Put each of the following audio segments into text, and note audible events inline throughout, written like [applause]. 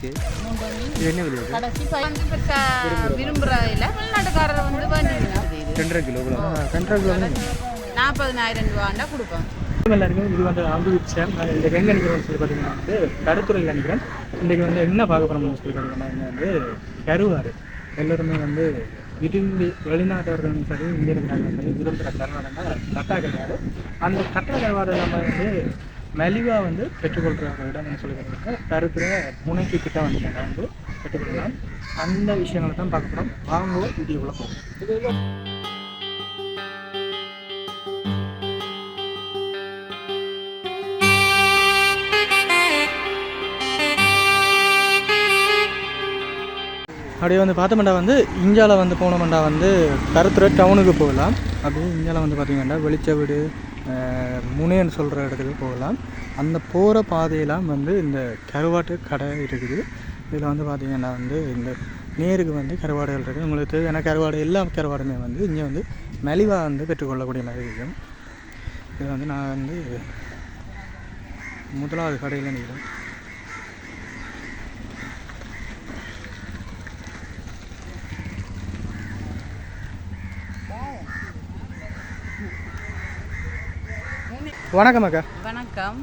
Okay. என்ன விலை கடைசி இல்ல வெளிநாட்டுக்காரர் வந்து ரெண்டரை கிலோ ரெண்டரை கிலோ நாற்பதனாயிரம் ரூபாண்டா கொடுப்போம். எல்லாருக்கும் இது வந்து அம்பு விஷயம் நான் இந்த எங்கே நிற்கிறோம்னு சொல்லி பார்த்தீங்கன்னா வந்து கருத்துறையில் நிற்கிறேன் இன்றைக்கி வந்து என்ன பார்க்க போகிறோம்னு சொல்லி பார்த்தீங்கன்னா இங்க வந்து கருவாடு. எல்லோருமே வந்து விரும்பி வெளிநாட்டவர்களும் சரி இந்தியர்களும் சரி விரும்புகிற கருவாடுன்னா கட்டா கருவாடு. அந்த கட்டா கருவாடு நம்ம வந்து மலிவாக வந்து பெற்றுக்கொள்கிற ஒரு இடம்னு சொல்லி கருத்துறை முனைக்கு கிட்ட வந்து நம்ம வந்து பெற்றுக்கொள்ளலாம் அந்த விஷயங்களை தான் பார்க்க போகிறோம் வாங்குவோம் வீடியோக்குள்ள போகும் அப்படியே வந்து பார்த்தோம்னா வந்து இந்தியாவில் வந்து போனோம்னா வந்து கருத்துறை டவுனுக்கு போகலாம். அப்படியே இந்தியாவில் வந்து பார்த்தீங்கன்னா வெளிச்ச வீடு முனைன்னு சொல்கிற இடத்துக்கு போகலாம். அந்த போகிற பாதையெல்லாம் வந்து இந்த கருவாட்டு கடை இருக்குது. இதில் வந்து பார்த்திங்கன்னா வந்து இந்த நேருக்கு வந்து கருவாடுகள் இருக்குது. உங்களுக்கு தேவையான கருவாடு எல்லா கருவாடுமே வந்து இங்கே வந்து மலிவாக வந்து பெற்றுக்கொள்ளக்கூடிய மாதிரி இருக்கும். இது வந்து நான் வந்து முதலாவது கடையில் நிற்கிறேன் வணக்கம் அக்கா. வணக்கம்.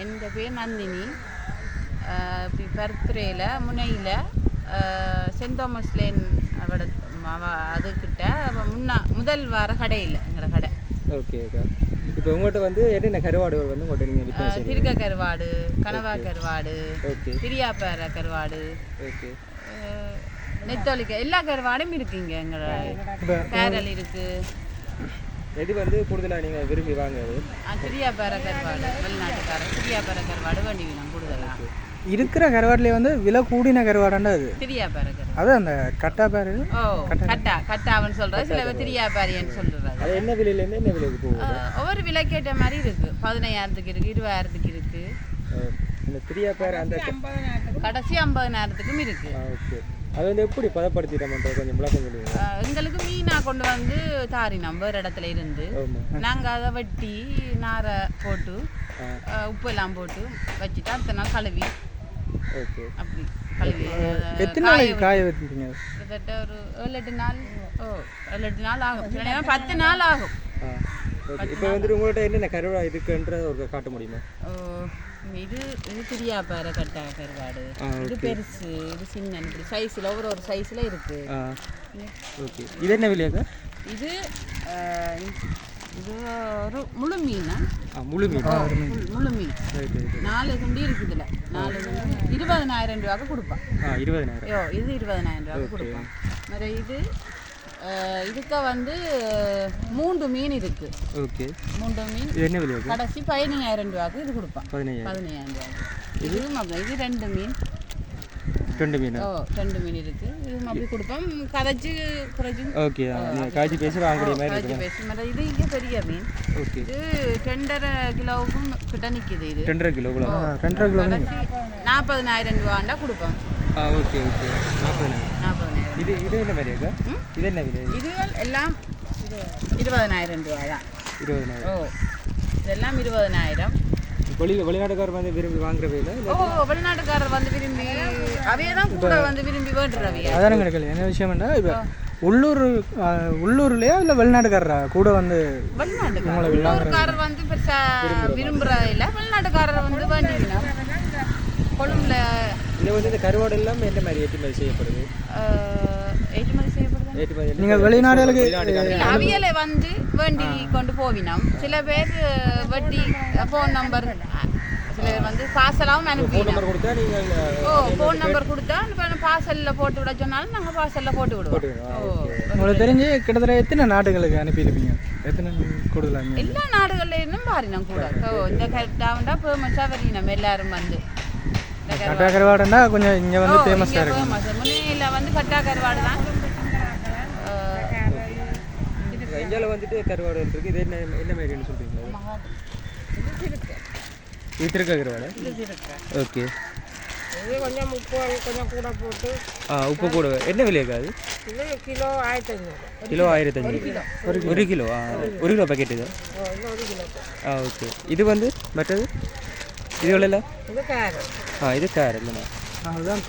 என் பேர் நந்தினி. இப்படி பர்த்ரேல முனையில் சென்ட் தாமஸ் லேன் அவட அவ- அதுக்கிட்ட முன்னா முதல் வார கடையில் எங்களோட கடை. ஓகே ஓகே இப்போ உங்கள்கிட்ட வந்து என்னென்ன கருவாடுகள் வந்து உங்கள்கிட்ட நீங்கள் திருக்க கருவாடு கனவா கருவாடு ஓகே. பிரியாப்பேர கருவாடு ஓகே. நெத்தோலிக்க எல்லா கருவாடும் இருக்குங்க எங்களோட இப்போ பேரல் இருக்கு. எது வந்து கூடுதலாக நீங்கள் விரும்பி வாங்குறது? பிரியாப்பேர கருவாடு வெளிநாட்டுக்காரர். பிரியாப்பேர கருவாடு வேண்டி வேணும் கூடுதலாக இருக்கிற கருவாட்டிலே வந்து விலை கூடின கருவாடாண்டா அது? பிரியாப்பேர கருவாடு. அது அந்த கட்டா பேரு. ஓ கட்டா கட்டாவன்னு சொல்றது சில பேர். திரியாபாரியன்னு சொல்றது அது என்ன விலையிலேருந்து என்ன விலைக்கு போகுது? ஒவ்வொரு விலைக்கேற்ற மாதிரி இருக்கு. பதினையாயிரத்துக்கு இருக்கு இருபதாயிரத்துக்கு இருக்கு. இந்த பிரியா பேர் அந்த கடைசி ஐம்பதனாயிரத்துக்கும் இருக்கு. ஓகே. அது வந்து எப்படி பதப்படுத்திட்டோம்ன்ற கொஞ்சம் விளக்கம் சொல்லுவீங்க அஹ், எங்களுக்கு மீனா கொண்டு வந்து தாரினோம் வேறு இடத்துல இருந்து. நாங்க அதை வெட்டி நாரை போட்டு உப்பு எல்லாம் போட்டு வச்சுட்டு அடுத்த நாள் கழுவி. ஓகே. அப்படி கழுவி அஹ், எத்தனை நாளைக்கு காய வைப்பீங்க கிட்டத்தட்ட ஒரு ஏழு எட்டு நாள் ஓ ஏழு எட்டு நாள் ஆகும். பத்து நாள் ஆகும். இப்போ வந்துட்டு உங்கள்கிட்ட என்னென்ன கருவா இருக்குன்ற ஒரு காட்ட முடியுமா? இது இது திரியாப்பாறை கட்டா கருவாடு. இது பெருசு இது சின்ன இப்படி சைஸில் ஒவ்வொரு ஒரு சைஸில் இருக்கு. ஓகே. இது என்ன விலையாக்கா இது இது ஒரு முழு மீனா? முழு மீன். முழு- மீன். நாலு குண்டி இருக்குதுல நாலு இருபதனாயிரம் ரூபாய்க்கு கொடுப்பான் இருபதனாயிரம். இது இருபதனாயிரம் ரூபாய்க்கு கொடுப்பான் வேறு இது இதுக்கு வந்து மூன்று மீன் இருக்கு. ஓகே. மூன்று மீன். என்ன விலையாக்கா கடைசி பதினஞ்சாயிரம் ரூபாய்க்கு இது கொடுப்பான் பதினையாயிரம். பதினஞ்சாயிரம் ரூபாய்க்கு. இது? மொத்தம் இது ரெண்டு மீன். ரெண்டு மீன்? ஓ ரெண்டு மீன் இருக்கு. இது அப்படி கொடுப்போம். கதைச்சு குறைச்சு. ஓகே காய்ச்சி பேசி வாங்கக்கூடிய மாதிரி இருக்கும் பேசி மாதிரி. இது இங்கே பெரிய மீன். ஓகே. இது ரெண்டரை கிலோவுக்கும் கிட்ட நிற்கிது இது. ரெண்டரை கிலோ ரெண்டரை கிலோ நாற்பதனாயிரம் ரூபாண்டா கொடுப்போம். Okay okay. நாற்பதனாயிரம். இது இது என்ன விலையாக்கா இது என்ன விலை இதுகள் எல்லாம் இருபதனாயிரம் ரூபா தான் இருபதனாயிரம் ஓ இதெல்லாம் இருபதனாயிரம் வெளி வெளிநாட்டுக்காரர் வந்து விரும்பி வாங்குற விலை ஓ வெளிநாட்டுக்காரர் வந்து விரும்பி அவையே தான் கூட வந்து விரும்பி வேண்டுறவையா அதான கிடைக்கல என்ன விஷயம்னா இப்போ உள்ளூர் உள்ளூர்லையா இல்லை வெளிநாட்டுக்காரரா கூட வந்து வெளிநாட்டுக்காரர் வந்து பெருசா விரும்புற இல்ல வெளிநாட்டுக்காரர் வந்து வேண்டிக்கணும் கொழும்புல வந்து இந்த கருவாடு எல்லாம் என்ன மாதிரி ஏற்றுமதி செய்யப்படுது நீங்கள் வெளிநாடுகளுக்கு அவியலை வந்து வேண்டி கொண்டு போவினோம் சில பேர் வெட்டி ஃபோன் நம்பர் சில பேர் வந்து பார்சலாவும் அனுப்பினோம் நம்பர் கொடுத்தா நீங்கள் ஓ ஃபோன் நம்பர் கொடுத்தா பார்சல்ல போட்டு விட சொன்னாலும் நாங்க பார்சல்ல போட்டு விடுவோம். ஓ உங்களுக்கு தெரிஞ்சு கிட்டத்தட்ட எத்தனை நாடுகளுக்கு அனுப்பியிருப்பீங்க? எத்தனை கூடுதலாக எல்லா நாடுகள்லேயும் பாரினோம் கூட. ஓ இந்த கரெக்டாக ஃபேமஸாக வரையினோம் எல்லாரும் வந்து. கட்டா கருவாடுன்னா கொஞ்சம் இங்கே ஃபேமஸாக. முன்னையில வந்து கட்டா கருவாடு தான். இந்தியாவில் வந்துட்டு கருவாடு இருக்கு இது என்ன என்ன மாதிரின்னு சொல்கிறீங்களா இது திருக்க கருவாடு ஓகே. இது கொஞ்சம் உப்பு கொஞ்சம் கூட போட்டு. ஆ உப்பு கூட. என்ன விலையாக்கா அது? கிலோ ஆயிரத்தி ஐநூறு கிலோ. ஆயிரத்தி அஞ்சூறு ஒரு கிலோ ஆ. ஒரு கிலோ பாக்கெட் இது? ஒரு கிலோ. ஆ ஓகே. இது வந்து மற்றது? இது எவ்வளோ இது கேரட் ஆ இது கார் இல்லைண்ணா அதுதான்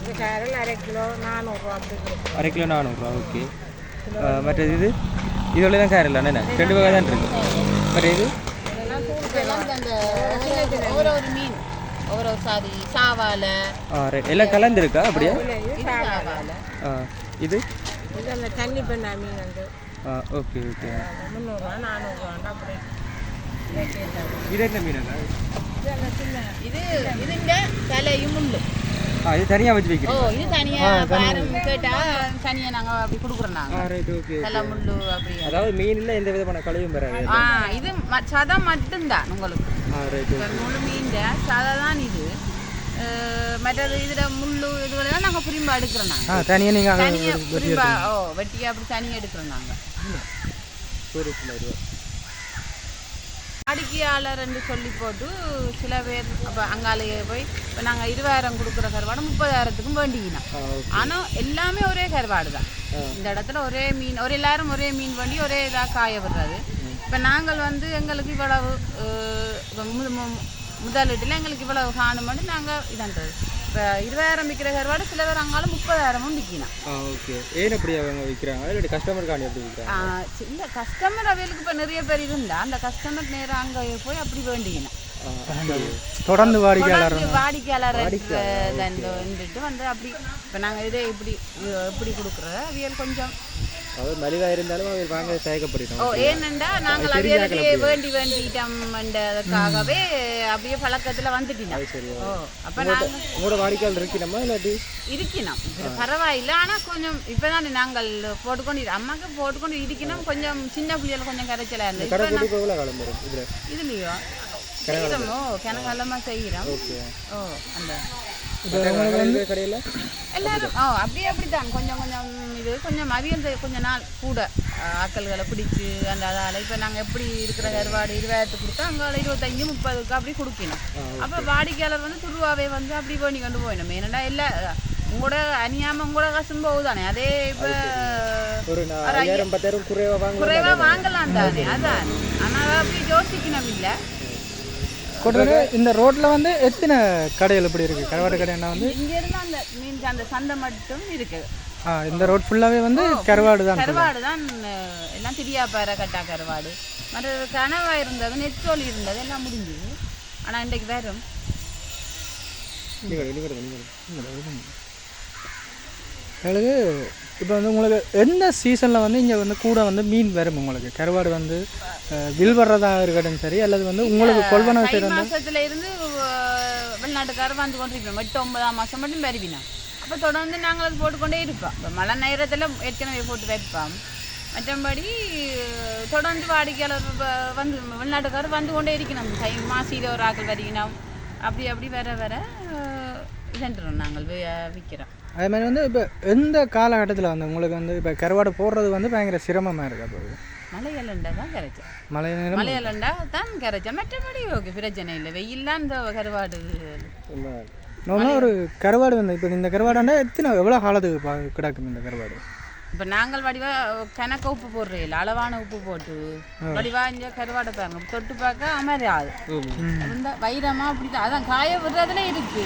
இந்த கேரல் அரை கிலோ நானூறுரூவா அப்படி அரை கிலோ நானூறுரூவா ஓகே மற்றது இது? இதோட தான் கேரல் என்ன? ரெண்டு வகை தான் இருக்கு. மற்ற இது? மீன். எல்லாம் கலந்துருக்கா அப்படியா? இது தண்ணி பெண்ணா மீன் வந்து. ஆ ஓகே ஓகே முந்நூறுரூவா நானூறுரூவாண்டா அப்படி. இது என்ன மீனுங்க இது அந்த சின்ன இது இதுங்க தலையும் முள்ளும். இது தனியாக வச்சு ஓ வைக்கிறீங்க இது தனியா பாரம் கேட்டா தனியா நாங்க அப்படி கொடுக்குறோம் நாங்க. ரைட் ஓகே தலை முள்ளு அப்படி. அதாவது மீனில் எந்த விதமான கழிவும் வராது. ஆ இது ம- சதை மட்டும்தான் உங்களுக்கு. ஆ ரைட் முழு மீன் சதை தான் இது. மற்றது இதுல முள்ளு இதுகளெல்லாம் நாங்க புரிம்பா எடுக்கிறோம் நாங்க. ஆ தனியாக நீங்கள் தனியா புரிம்பா ஓ வெட்டி அப்படி தனியா எடுக்கிறோம் நாங்க. டூரிஸ்டில் வருவா வாடிக்கையாளர்ன்னு சொல்லி போட்டு சில பேர் அப்போ அங்காலேயே போய் இப்போ நாங்கள் இருபதாயிரம் கொடுக்குற கருவாடு முப்பதாயிரத்துக்கும் வேண்டிக்கினோம் ஆனால் எல்லாமே ஒரே கருவாடு தான் இந்த இடத்துல ஒரே மீன் ஒரு எல்லாரும் ஒரே மீன் வண்டி ஒரே இதாக காய விடுறது. இப்போ நாங்கள் வந்து எங்களுக்கு இவ்வளவு முதலீட்டில் எங்களுக்கு இவ்வளவு காணுமெண்டு நாங்கள் இதன்றது. இப்போ இருபதாயிரம் விற்கிற கருவாடு சில பேர் அங்காலும் முப்பதாயிரமும் விற்கினோம் ஆ ஓகே. ஏன் அப்படி அவங்க விற்கிறாங்க இல்லாட்டி கஸ்டமருக்காண்டி எப்படி விற்கிறாங்க இல்லை கஸ்டமர் அவைகளுக்கு இப்போ நிறைய பேர் இருந்தா அந்த கஸ்டமர் நேரம் அங்கே போய் அப்படி வேண்டிக்கினோம் தொடர்ந்து வாடிக்கையாளர் வாடிக்கையாளர் வந்துட்டு வந்து அப்படி இப்போ நாங்கள் இதே இப்படி இப்படி கொடுக்குறத அவியல் கொஞ்சம் அதாவது மலிவாக இருந்தாலும் அவர் வாங்க ஓ தயக்கப்படுறோம் ஏனெண்டா நாங்கள் அவியலுக்கே வேண்டி வேண்டிட்டோம்ன்றதுக்காகவே அப்படியே பழக்கத்தில் வந்துட்டினோம் சரி ஓ அப்போ நாங்கள் உங்களோட வாடிக்கையாளர் இருக்கணுமா இல்லாட்டி இருக்கணும் பரவாயில்லை ஆனால் கொஞ்சம் இப்போ நாங்கள் போட்டுக்கொண்டு அம்மாக்கு போட்டுக்கொண்டு இருக்கணும் கொஞ்சம் சின்ன பிள்ளைகள் கொஞ்சம் கரைச்சலாக இருந்தது. இதுலேயோ? செய்கிறோம் ஓ கிணக்காலமாக செய்கிறோம் ஓகே. ஓ அந்த கடையில்? எல்லாரும் ஓ அப்படியே அப்படித்தான். கொஞ்சம் கொஞ்சம் இது கொஞ்சம் அவியல் கொஞ்ச நாள் கூட. அஹ், ஆக்கள்களை பிடிச்சு அந்த அதால் இப்போ நாங்கள் எப்படி இருக்கிற கருவாடு இருபதாயிரத்துக்கு கொடுத்தா அங்கே இருபத்தஞ்சு முப்பதுக்கு அப்படி கொடுக்கணும். அப்போ வாடிக்கையாளர் வந்து துருவாவே வந்து அப்படி பண்ணி கொண்டு போயிடணும். ஏன்னா எல்லா உங்களோட அணியாமல் உங்களோட காசும் போகுதானே. அதே இப்போ குறைவாக வாங்கலாம் தானே. அதான். ஆனால் அப்படி யோசிக்கணும் இல்லை கொடுத்துட்டு இந்த ரோட்டில் வந்து எத்தனை கடைகள் இப்படி இருக்குது கருவாடு கடைன்னா வந்து? இங்கேருந்து அந்த மீன் அந்த சந்தை மட்டும் இருக்குது ஆ இந்த ரோட் ஃபுல்லாகவே வந்து கருவாடு தான் கருவாடு தான் எல்லாம் திரியாப்பாறை கட்டா கருவாடு. மற்ற கனவா இருந்தது நெத்தோலி இருந்தது எல்லாம் முடிஞ்சுது. ஆனால் இன்றைக்கு வரும். எங்களுக்கு இப்போ வந்து உங்களுக்கு எந்த சீசனில் வந்து இங்கே வந்து கூட வந்து மீன் வரும் உங்களுக்கு? கருவாடு வந்து வில் வர்றதா இருக்கட்டும் சரி அல்லது வந்து உங்களுக்கு கொள்வனவு செய்கிற மாசத்துல இருந்து வெளிநாட்டுக்காரர் வந்து கொண்டிருப்போம் எட்டு ஒன்பதாம் மாதம் மட்டும் பெருவினோம் அப்போ தொடர்ந்து நாங்கள் அது போட்டுக்கொண்டே இருப்போம். இப்போ மழை நேரத்தில் ஏற்கனவே போட்டு வைப்போம். மற்றபடி தொடர்ந்து வாடிக்கையாளர் வந்து வெளிநாட்டுக்காரர் வந்து கொண்டே இருக்கணும். தை மாசியில் ஒரு ஆக்கள் வரிக்கணும் அப்படி அப்படி வர வர இதன்றோம் நாங்கள் விற்கிறோம் அதே மாதிரி வந்து இப்போ எந்த காலகட்டத்தில் வந்து உங்களுக்கு வந்து இப்போ கருவாடு போடுறது வந்து பயங்கர சிரமமாக இருக்கு அப்போ? மலையலண்டா தான் கரைச்சோம். மழை நேரம் மலையலண்டா தான் கரைச்சோம். மற்றபடி ஓகே பிரச்சனை இல்லை. வெயில்லாம் இந்த கருவாடு. ஒரு கருவாடு வந்து இப்போ இந்த கருவாடாண்டா எத்தனை எவ்வளோ காலத்துக்கு கிடக்கும் இந்த கருவாடு? இப்போ நாங்கள் வடிவா கணக்க உப்பு இல்லை அளவான உப்பு போட்டு வடிவா இங்கே கருவாடை பாருங்க தொட்டு பார்க்க அமராது. இந்த வைரமா அப்படி தான் அதான் காய விடுறதுல இருக்கு.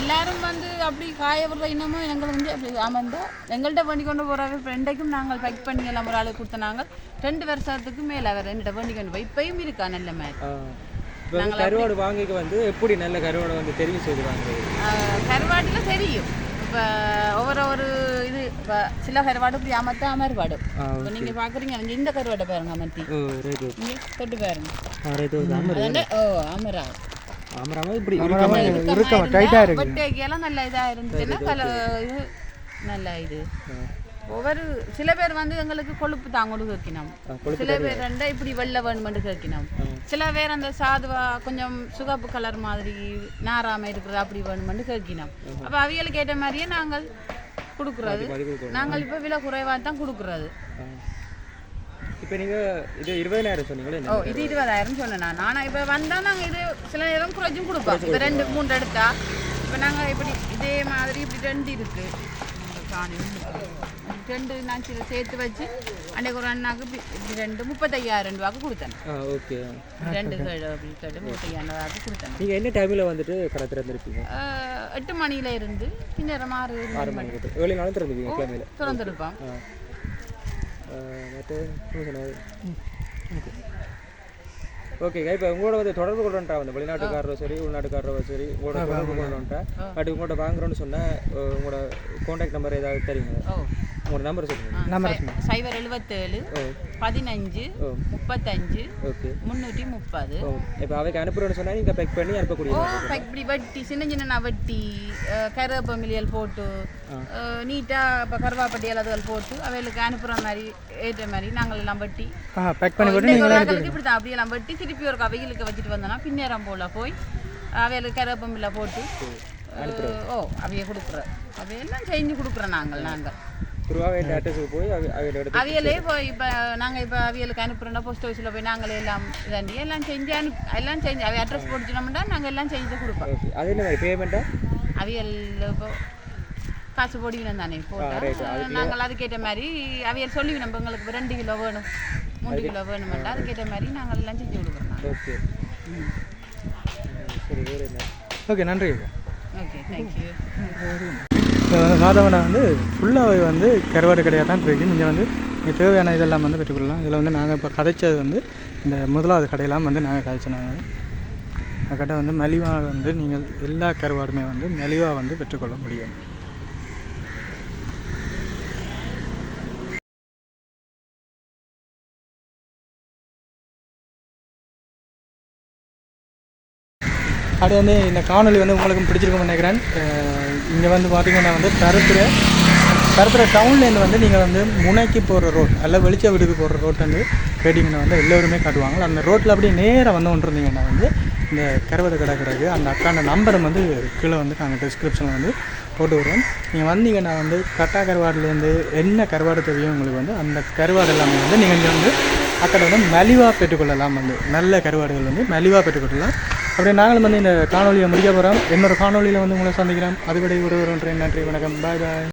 எல்லாரும் வந்து அப்படி காய விடுற இன்னமும் எங்களுக்கு வந்து அப்படி அமர்ந்து எங்கள்கிட்ட பண்ணி கொண்டு போகிறாங்க இப்போ ரெண்டைக்கும் நாங்கள் பேக் பண்ணி எல்லாம் ஒரு ஆளுக்கு கொடுத்த நாங்கள். ரெண்டு வருஷத்துக்கு மேலே அவர் என்கிட்ட பண்ணி கொண்டு போய் இப்பயும் இருக்கா நல்ல மாதிரி. கருவாடு வாங்கிக்க வந்து எப்படி நல்ல கருவாடை வந்து தெரிவு செய்து வாங்குறது? கருவாட்டில் தெரியும். இப்போ ஒவ்வொரு ஒரு இப்போ சில கருவாடு இப்படி அமர்த்த அமர்வாடும் இப்போ நீங்கள் பார்க்குறீங்க இங்கே இந்த கருவாடை பாருங்க அமர்த்தி இங்கே தொட்டு பாருங்க அதாண்ட ஓ அமரா ஆமாம் இப்படி இருக்கமா டைட்டாக இருக்கு வெட்டைக்கெல்லாம் நல்ல இதாக இருந்துச்சுன்னா கல இது நல்ல இது ஒவ்வொரு சில பேர் வந்து எங்களுக்கு கொழுப்பு தாங்கோடு கேட்கணும் சில பேர் வந்து இப்படி வெள்ளை வேணுமென்று கேட்கணும் சில பேர் அந்த சாதுவா கொஞ்சம் சுகப்பு கலர் மாதிரி நாராம இருக்கிறது அப்படி வேணுமென்று கேட்கணும் அப்போ அவியலுக்கு ஏற்ற மாதிரியே நாங்கள் கொடுக்குறது. நாங்கள் இப்போ விலை குறைவாக தான் கொடுக்குறது. இப்போ நீங்கள் இது இருபதாயிரம் சொன்னீங்களே ஓ இது இருபதாயிரம் சொன்னேன்? நான் ஆனால் இப்போ வந்தால் நாங்கள் இது சில நேரம் குறைச்சும் கொடுப்போம். இப்போ ரெண்டு மூணு எடுத்தா இப்போ நாங்கள் இப்படி இதே மாதிரி இப்படி ரெண்டு இருக்கு. இந்த காணி ரெண்டு நான் சில சேர்த்து வச்சு அன்றைக்கு ஒரு அண்ணாக்கு இப்படி ரெண்டு முப்பத்தையாயிரம் ரூபாய்க்கு கொடுத்தேன். ஓகே. ரெண்டு கேடு அப்படி கேட்டு முப்பத்தையாயிரம் ரூபாய்க்கு கொடுத்தேன். நீங்கள் என்ன டைமில் வந்துட்டு கடை திறந்துருப்பீங்க எட்டு மணியில இருந்து பின்னர் ஆறு ஆறு மணிக்கு ஏழு நாளும் திறந்துருப்பீங்க கிழமையில் சொன்னாரு? ஓகேங்க இப்போ உங்களோட வந்து தொடர்பு கொள்றேன்டா வந்து வெளிநாட்டுக்காரரோ சரி உள்நாட்டுக்காரரோ சரி உங்களோட தொடர்பு கொள்றோன்ட்டா பட் உங்கள்கிட்ட வாங்குறோன்னு சொன்னால் உங்களோட காண்டாக்ட் நம்பர் ஏதாவது தெரியுங்க ஓ. உங்களோட நம்பர் சொல்லுங்க. ஆ, சை- சைபர் எழுபத்தேழு பதினஞ்சு முப்பத்தஞ்சு ஓகே. முந்நூற்றி முப்பது. இப்போ அவைக்கு அனுப்புறோன்னு சொன்னால் நீங்கள் பேக் பண்ணி அனுப்பக்கூடிய ஓ இப்படி வெட்டி சின்ன சின்ன வெட்டி கருவேப்ப மிளியல் போட்டு நீட்டாக இப்போ கருவாப்பட்டி அதுகள் போட்டு அவைகளுக்கு அனுப்புகிற மாதிரி ஏற்ற மாதிரி நாங்கள் எல்லாம் வெட்டி. பேக் பண்ணி இப்படி தான் அப்படியெல்லாம் வெட்டி திருப்பி ஒரு அவைகளுக்கு வச்சுட்டு வந்தோன்னா பின்னேரம் போல போய் அவைகளுக்கு கருவேப்பம் மில்ல போட்டு ஓ அவைய கொடுக்குறோம் அவையெல்லாம் செஞ்சு கொடுக்குறோம் நாங்கள் நாங்கள். துருவாவை அட்ரஸுக்கு போய் அவை அவையோட எடுத்து அவியலே இப்போ இப்போ நாங்கள் இப்போ அவியலுக்கு அனுப்புகிறோம்னா போஸ்ட் ஆஃபீஸில் போய் நாங்களே எல்லாம் இதாண்டி எல்லாம் செஞ்சு அனுப் எல்லாம் செஞ்சு அவை அட்ரஸ் போட்டுச்சோம்னா நாங்கள் எல்லாம் செஞ்சு கொடுப்போம். அது என்ன மாதிரி பேமெண்ட்டா அவியல் இப்போ காசு போடுவினோம் தானே போட்டோம் நாங்கள் அதுக்கேற்ற மாதிரி அவியல் சொல்லுவினோம் இப்போ எங்களுக்கு ரெண்டு கிலோ வேணும் மூணு கிலோ வேணுமெண்டா அதுக்கேற்ற மாதிரி நாங்கள் எல்லாம் செஞ்சு கொடுக்குறோம். ஓகே சரி வேறு என்ன? ஓகே நன்றி. ஓகே தேங்க்யூ [laughs] இப்போ வந்து மாதவனை வந்து ஃபுல்லாகவே வந்து கருவாடு கடையாக தான் இருக்கு நீங்கள் வந்து இங்கே தேவையான இதெல்லாம் வந்து பெற்றுக்கொள்ளலாம். இதில் வந்து நாங்கள் இப்போ கதைச்சது வந்து இந்த முதலாவது கடையெல்லாம் வந்து நாங்கள் கதைச்சினாங்க அந்த கடை வந்து மலிவாக வந்து நீங்கள் எல்லா கருவாடுமே வந்து மலிவாக வந்து பெற்றுக்கொள்ள முடியும். அது வந்து இந்த காணொளி வந்து உங்களுக்கும் பிடிச்சிருக்கும்னு நினைக்கிறேன். இங்கே வந்து பார்த்தீங்கன்னா வந்து பருத்துறை பருத்துறை டவுன்லேருந்து வந்து நீங்கள் வந்து முனைக்கு போகிற ரோட் அல்ல வெளிச்ச வீடுக்கு போகிற ரோட் வந்து கேட்டிங்கன்னா வந்து எல்லோருமே காட்டுவாங்க. அந்த ரோட்டில் அப்படியே நேராக வந்து ஒன்றிருந்தீங்கன்னா வந்து இந்த கருவடை கடை கிடக்கு. அந்த அக்கான நம்பரும் வந்து கீழே வந்து நாங்கள் டிஸ்கிரிப்ஷனில் வந்து போட்டு விடுறோம். நீங்கள் வந்தீங்கன்னா வந்து கட்டா கருவாடுலேருந்து என்ன கருவாடு தெரியும் உங்களுக்கு வந்து அந்த கருவாடு எல்லாமே வந்து நீங்கள் இங்கே வந்து அக்கடை வந்து மலிவாக பெற்றுக்கொள்ளலாம் வந்து. நல்ல கருவாடுகள் வந்து மலிவாக பெற்றுக்கொள்ளலாம். அப்படியே நாங்களும் வந்து இந்த காணொலியை முடிக்க போகிறோம் இன்னொரு காணொலியில் வந்து உங்களை சந்திக்கிறோம். அதுபடி ஒரு ஒரு நன்றி வணக்கம். பாய் பாய்